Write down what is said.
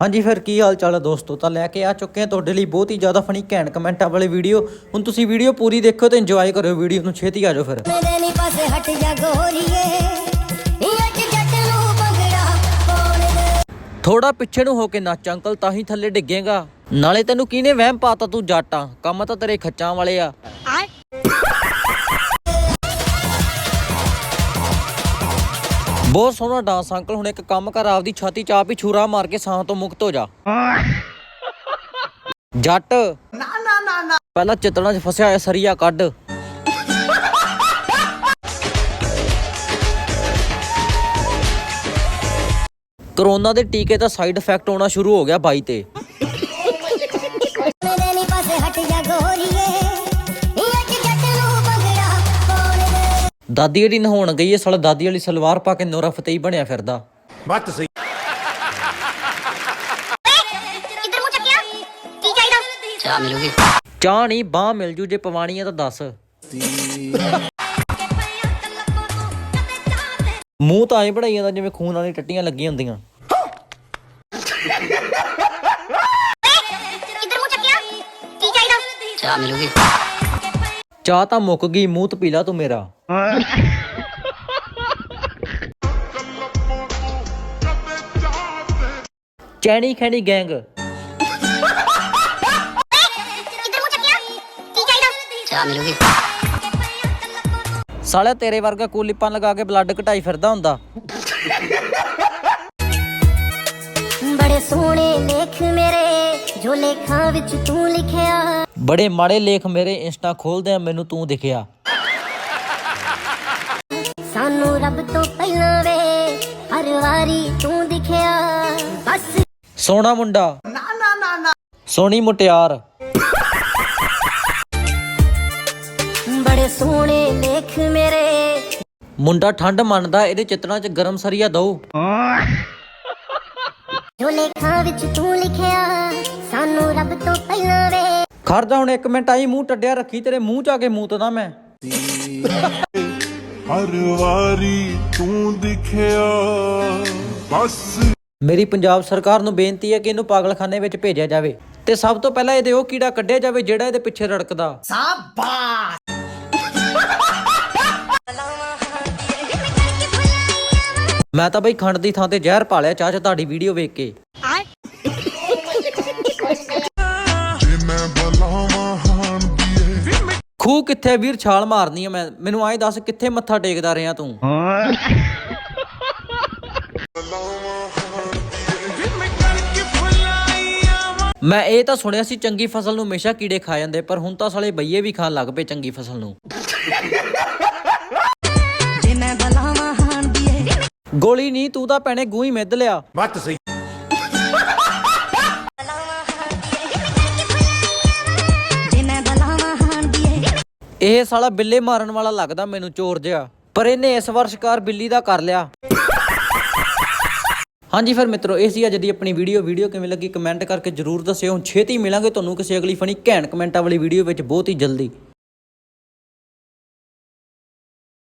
ਹਾਂਜੀ ਫਿਰ ਕੀ ਹਾਲ ਚਾਲ ਹੈ ਦੋਸਤੋ? ਤਾਂ ਲੈ ਕੇ ਆ ਚੁੱਕੇ ਹਾਂ ਤੁਹਾਡੇ ਲਈ ਬਹੁਤ ਹੀ ਜ਼ਿਆਦਾ ਫਨੀ ਘੈਂਟ ਕਮੈਂਟਾਂ ਵਾਲੇ ਵੀਡੀਓ ਹੁਣ ਤੁਸੀਂ ਵੀਡੀਓ ਪੂਰੀ ਦੇਖੋ ਤੇ ਇੰਜੋਏ ਕਰਿਓ ਵੀਡੀਓ ਨੂੰ ਛੇਤੀ ਆ ਜਾਓ ਫਿਰ। ਮੇਰੇ ਨੀ ਪਾਸੇ ਹਟ ਜਾ ਗੋਰੀਏ। ਅੱਜ ਜੱਟ ਨੂੰ ਭੰਗੜਾ ਪਾਉਣ ਦੇ। ਥੋੜਾ ਪਿੱਛੇ ਨੂੰ ਹੋ ਕੇ ਨੱਚ ਅੰਕਲ ਤਾਂ ਹੀ ਥੱਲੇ ਡਿੱਗੇਗਾ। ਨਾਲੇ ਤੈਨੂੰ ਕਿਹਨੇ ਵਹਿਮ ਪਾਤਾ ਤੂੰ ਜਾਟਾਂ ਕੰਮ ਤਾਂ ਤੇਰੇ ਖੱਚਾਂ ਵਾਲੇ ਆ। ਬਹੁਤ ਸੋਹਣਾ ਡਾਂਸ ਅੰਕਲ ਹੁਣ ਇੱਕ ਕੰਮ ਕਰ, ਆਪਦੀ ਛਾਤੀ ਚ ਆਪ ਹੀ ਛੁਰਾ ਮਾਰ ਕੇ ਸਾਹ ਤੋਂ ਮੁਕਤ ਹੋ ਜਾ। ਜੱਟ। ਨਾ ਨਾ ਨਾ ਨਾ ਪਹਿਲਾਂ ਚਿਤੜਾਂ 'ਚ ਫਸਿਆ ਹੋਇਆ ਸਰੀਆ ਕੱਢ। ਕਰੋਨਾ ਦੇ ਟੀਕੇ ਦਾ ਸਾਈਡ ਇਫੈਕਟ ਆਉਣਾ ਸ਼ੁਰੂ ਹੋ ਗਿਆ ਬਾਈ ਤੇ। ਮੇਰੇ ਨੀ ਪਾਸੇ ਹਟ ਜਾ ਗੋਰੀਏ। ਦਾਦੀ ਜਿਹੜੀ ਨਹਾਉਣ ਗਈ ਹੈ ਸਾਲਾ ਦਾਦੀ ਵਾਲੀ ਸਲਵਾਰ ਪਾ ਕੇ ਨੋਰਾ ਫਤਿਹ ਬਣਿਆ ਫਿਰਦਾ। ਬੱਤ ਸਹੀ। ਕਿੱਧਰ ਮੂੰਹ ਚੱਕਿਆ। ਕੀ ਚਾਹੀਦਾ? ਚਾਹ ਮਿਲੂਗੀ। ਚਾਹ ਨਹੀਂ ਬਾਹ ਮਿਲ ਜੂ ਜੇ ਪਵਾਣੀ ਆ ਤਾਂ ਦੱਸ। ਮੂੰਹ ਤਾਂ ਐ ਬਣਾਈ ਜਾਂਦਾ ਜਿਵੇਂ ਖੂਨ ਵਾਲੀ ਟੱਟੀਆਂ ਲੱਗੀਆਂ ਹੁੰਦੀਆਂ। ਕਿੱਧਰ ਮੂੰਹ ਚੱਕਿਆ। ਕੀ ਚਾਹੀਦਾ? ਚਾਹ ਮਿਲੂਗੀ। ਚਾਹ ਤਾਂ ਮੁੱਕ ਗਈ ਮੂੰਹ ਤੇ ਪੀਲਾ ਤੂੰ ਮੇਰਾ। ਚੈਣੀ ਖੈਣੀ ਗੈਂਗ ਸਾਲਿਆ ਤੇਰੇ ਵਰਗਾ ਕੂਲੀਪਨ ਲਗਾ ਕੇ ਬਲੱਡ ਘਟਾਈ ਫਿਰਦਾ ਹੁੰਦਾ ਬੜੇ ਸੋਹਣੇ ਲੇਖ ਮੇਰੇ ਜੋ ਲੇਖਾਂ ਵਿੱਚ ਤੂੰ ਲਿਖਿਆ ਬੜੇ ਮਾੜੇ ਲੇਖ ਮੇਰੇ ਇੰਸਟਾ ਖੋਲਦੇ ਆ ਮੈਨੂੰ ਤੂੰ ਦਿਖਿਆ ਸਾਨੂੰ ਰੱਬ ਤੋਂ ਪਹਿਲਾਂ ਵੇ ਹਰ ਵਾਰੀ ਤੂੰ ਦਿਖਿਆ। ਬਸ। ਸੋਹਣਾ ਮੁੰਡਾ। ਨਾ ਨਾ ਨਾ ਨਾ। ਸੋਹਣੀ ਮੁਟਿਆਰ। ਬੜੇ ਸੋਹਣੇ ਲੇਖ ਮੇਰੇ। ਮੁੰਡਾ ਠੰਡ ਮੰਨਦਾ ਇਹਦੇ ਚਿੱਤਰਾਂ 'ਚ ਗਰਮ ਸਰੀਆ ਦਊ ਜੋ ਲੇਖਾਂ ਵਿੱਚ ਤੂੰ ਲਿਖਿਆ ਸਾਨੂੰ ਰੱਬ ਤੋਂ ਪਹਿਲਾਂ ਵੇ। ਖੜ ਜਾ ਹੁਣ ਇੱਕ ਮਿੰਟ ਆਈ ਮੂੰਹ ਟੱਡਿਆ ਰੱਖੀ ਤੇਰੇ ਮੂੰਹ 'ਚ ਆ ਕੇ ਮੂਤਦਾ ਮੈਂ। ਹਰ ਵਾਰੀ ਤੂੰ ਦਿਖਿਆ। ਬਸ। ਮੇਰੀ ਪੰਜਾਬ ਸਰਕਾਰ ਨੂੰ ਬੇਨਤੀ ਹੈ ਕਿ ਇਹਨੂੰ ਪਾਗਲਖਾਨੇ ਵਿੱਚ ਭੇਜਿਆ ਜਾਵੇ ਤੇ ਸਭ ਤੋਂ ਪਹਿਲਾਂ ਇਹਦੇ ਉਹ ਕੀੜਾ ਕੱਢਿਆ ਜਾਵੇ ਜਿਹੜਾ ਇਹਦੇ ਪਿੱਛੇ ਰੜਕਦਾ। ਮੈਂ ਤਾਂ ਬਈ ਖੰਡ ਦੀ ਥਾਂ ਤੇ ਜ਼ਹਿਰ ਪਾ ਲਿਆ ਚਾਹ ਚ ਤੁਹਾਡੀ ਵੀਡੀਓ ਵੇਖ ਕੇ। ਖੂਹ ਕਿੱਥੇ ਵੀਰ? ਛਾਲ ਮਾਰਨੀ ਆ ਮੈਂ। ਮੈਨੂੰ ਐਂ ਦੱਸ ਕਿੱਥੇ ਮੱਥਾ ਟੇਕਦਾ ਰਿਹਾ ਤੂੰ? ਮੈਂ ਇਹ ਤਾਂ ਸੁਣਿਆ ਸੀ ਚੰਗੀ ਫਸਲ ਨੂੰ ਹਮੇਸ਼ਾ ਕੀੜੇ ਖਾ ਜਾਂਦੇ ਪਰ ਹੁਣ ਤਾਂ ਸਾਲੇ ਬਈਏ ਵੀ ਖਾਣ ਲੱਗ ਪਏ ਚੰਗੀ ਫਸਲ ਨੂੰ। ਗੋਲੀ ਨਹੀਂ ਤੂੰ ਤਾਂ ਭੈਣੇ ਗੂੰ ਹੀ ਮਿੱਧ ਲਿਆ। ਬੱਤ ਸਹੀ। ਇਹ ਸਾਲਾ ਬਿੱਲੇ ਮਾਰਨ ਵਾਲਾ ਲੱਗਦਾ ਮੈਨੂੰ ਚੋਰ ਜਿਹਾ, ਪਰ ਇਹਨੇ ਇਸ ਵਾਰ ਸ਼ਿਕਾਰ ਬਿੱਲੀ ਦਾ ਕਰ ਲਿਆ। ਹਾਂਜੀ ਫਿਰ ਮਿੱਤਰੋ, ਇਹ ਸੀ ਅੱਜ ਦੀ ਆਪਣੀ ਵੀਡੀਓ। ਵੀਡੀਓ ਕਿਵੇਂ ਲੱਗੀ ਕਮੈਂਟ ਕਰਕੇ ਜਰੂਰ ਦੱਸਿਓ। ਹੁਣ ਛੇਤੀ ਮਿਲਾਂਗੇ ਤੁਹਾਨੂੰ ਕਿਸੇ ਅਗਲੀ ਫਨੀ ਘੈਂਟ ਕਮੈਂਟਾਂ ਵਾਲੀ ਵੀਡੀਓ ਵਿੱਚ ਬਹੁਤ ਹੀ ਜਲਦੀ।